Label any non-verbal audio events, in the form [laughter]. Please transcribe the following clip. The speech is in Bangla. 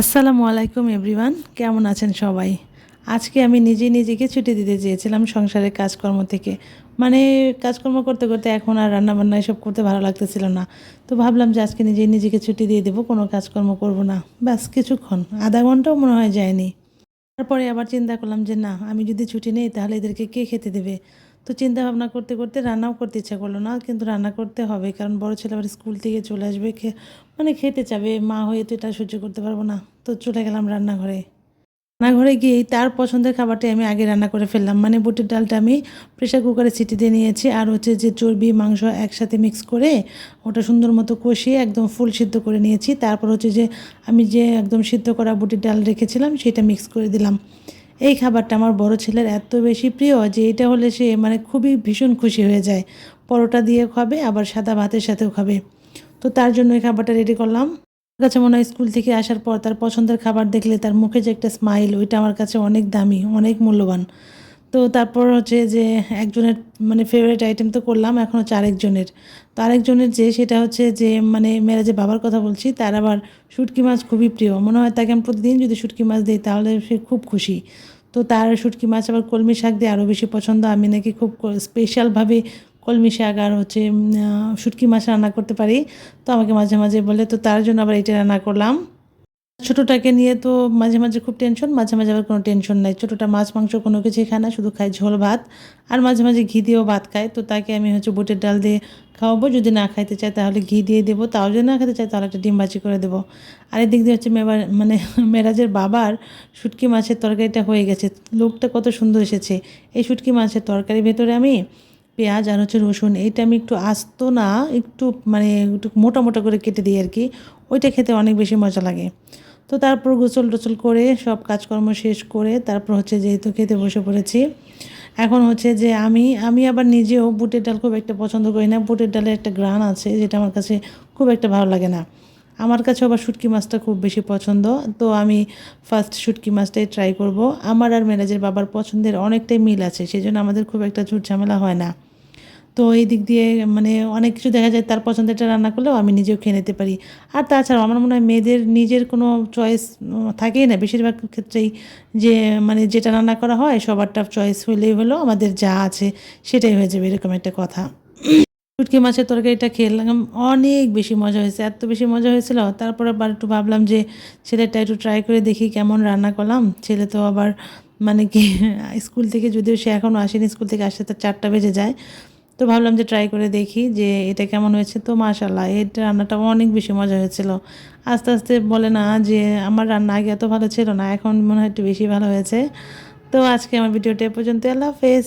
আসসালামু আলাইকুম, এভরিওয়ান। কেমন আছেন সবাই? আজকে আমি নিজে নিজেকে ছুটি দিতে চেয়েছিলাম সংসারের কাজকর্ম থেকে। মানে কাজকর্ম করতে করতে এখন আর রান্নাবান্না এসব করতে ভালো লাগতেছিল না। তো ভাবলাম যে আজকে নিজেই নিজেকে ছুটি দিয়ে দেবো, কোনো কাজকর্ম করব না। ব্যাস, কিছুক্ষণ। আধা ঘন্টাও মনে হয় যায়নি। তারপরে আবার চিন্তা করলাম যে না, আমি যদি ছুটি নেই তাহলে এদেরকে কে খেতে দেবে? তো চিন্তা ভাবনা করতে করতে রান্নাও করতে ইচ্ছা করল না, কিন্তু রান্না করতে হবে, কারণ বড় ছেলে আবার স্কুল থেকে চলে আসবে মানে খেতে চাবে, মা হয়ে তো এটা সহ্য করতে পারব না। তো চলে গেলাম রান্নাঘরে। রান্নাঘরে গিয়েই তার পছন্দের খাবারটাই আমি আগে রান্না করে ফেললাম মানে বুটের ডালটা আমি প্রেশার কুকারে সিটি দিয়ে নিয়েছি, আর হচ্ছে যে চর্বি, মাংস একসাথে মিক্স করে ওটা সুন্দর মতো কষিয়ে একদম ফুল সিদ্ধ করে নিয়েছি। তারপর হচ্ছে যে আমি যে একদম সিদ্ধ করা বুটের ডাল রেখেছিলাম, সেটা মিক্স করে দিলাম। এই খাবারটা আমার বড় ছেলের এত বেশি প্রিয় যে এটা হলে সে মানে খুবই ভীষণ খুশি হয়ে যায়। পরোটা দিয়ে খাবে, আবার সাদা ভাতের সাথেও খাবে। তো তার জন্য এই খাবারটা রেডি করলাম। কাছে মনে হয় স্কুল থেকে আসার পর তার পছন্দের খাবার দেখলে তার মুখে যে একটা স্মাইল ওইটা আমার কাছে অনেক দামি, অনেক মূল্যবান। তো তারপর হচ্ছে যে একজনের মানে ফেভারিট আইটেম তো করলাম, এখন হচ্ছে আরেকজনের। তো আরেকজনের যে, সেটা হচ্ছে যে মানে মেয়েরা যে বাবার কথা বলছি, তার আবার শুটকি মাছ খুবই প্রিয়। মনে হয় তাকে আমি প্রতিদিন যদি শুটকি মাছ দিই, তাহলে সে খুব খুশি। তো তার শুটকি মাছ আবার কলমি শাক দিয়ে আরও বেশি পছন্দ। আমি নাকি খুব স্পেশালভাবে কলমি শাক আর হচ্ছে শুটকি মাছ রান্না করতে পারি। তো আমাকে মাঝে মাঝে বলে, তো তার জন্য আবার এটা রান্না করলাম। ছোটোটাকে নিয়ে তো মাঝে মাঝে খুব টেনশন মাঝে মাঝে আবার কোনো টেনশন নাই। ছোটোটা মাছ, মাংস কোনো কিছুই খায় না, শুধু খায় ঝোল, ভাত। আর মাঝে মাঝে ঘি দিয়েও ভাত খায়। তো তাকে আমি হচ্ছে বুটের ডাল দিয়ে খাওয়াবো। যদি না খাইতে চায় তাহলে ঘি দিয়ে দেবো। তাও যদি না খেতে চায় তাহলে একটা ডিম ভাজি করে দেবো। আর এদিক দিয়ে হচ্ছে মেবার মানে [laughs] মেরাজের বাবার শুটকি মাছের তরকারিটা হয়ে গেছে। লোকটা কত সুন্দর এসেছে। এই শুটকি মাছের তরকারির ভেতরে আমি পেঁয়াজ আর হচ্ছে রসুন, এইটা আমি একটু আস্ত না, একটু মানে একটু মোটা মোটা করে কেটে দিই আর কি। ওইটা খেতে অনেক বেশি মজা লাগে। তো তারপর গোসল টোসল করে সব কাজকর্ম শেষ করে তারপর হচ্ছে যেহেতু খেতে বসে পড়েছি, এখন হচ্ছে যে আমি আমি আবার নিজেও বুটের ডাল খুব একটা পছন্দ করি না। বুটের ডালের একটা গ্রান আছে যেটা আমার কাছে খুব একটা ভালো লাগে না। আমার কাছে আবার শুটকি মাছটা খুব বেশি পছন্দ। তো আমি ফার্স্ট শুটকি মাছটাই ট্রাই করব। আমার আর মেরাজের বাবার পছন্দের অনেকটাই মিল আছে সেই জন্য আমাদের খুব একটা ঝুট ঝামেলা হয় না। তো এই দিক দিয়ে মানে অনেক কিছু দেখা যায়, তার পছন্দেরটা রান্না করলেও আমি নিজেও খেয়ে নিতে পারি। আর তাছাড়াও আমার মনে হয় মেয়েদের নিজের কোনো চয়েস থাকেই না। বেশিরভাগ ক্ষেত্রেই যে মানে যেটা রান্না করা হয়, সবারটা চয়েস হলেই হলো আমাদের যা আছে সেটাই হয়ে যাবে এরকম একটা কথা। শুটকি মাছের তরকারিটা খেলাম, অনেক বেশি মজা হয়েছে। এত বেশি মজা হয়েছিল, তারপরে আবার একটু ভাবলাম যে, ছেলেটা একটু ট্রাই করে দেখি কেমন রান্না করলাম। ছেলে তো আবার মানে কি, [laughs] স্কুল থেকে যদিও সে এখনও আসেনি, স্কুল থেকে আসতে তার চারটা বেজে যায়। তো ভাবলাম যে ট্রাই করে দেখি যে এটা কেমন হয়েছে। তো মাশাল্লাহ এর রান্নাটা অনেক বেশি মজা হয়েছিল। আস্তে আস্তে বলে না যে আমার রান্না আগে এত ভালো ছিল না, এখন মনে হয় একটু বেশি ভালো হয়েছে। তো আজকে আমার ভিডিওটা এ পর্যন্ত আল্লাহ হাফেজ।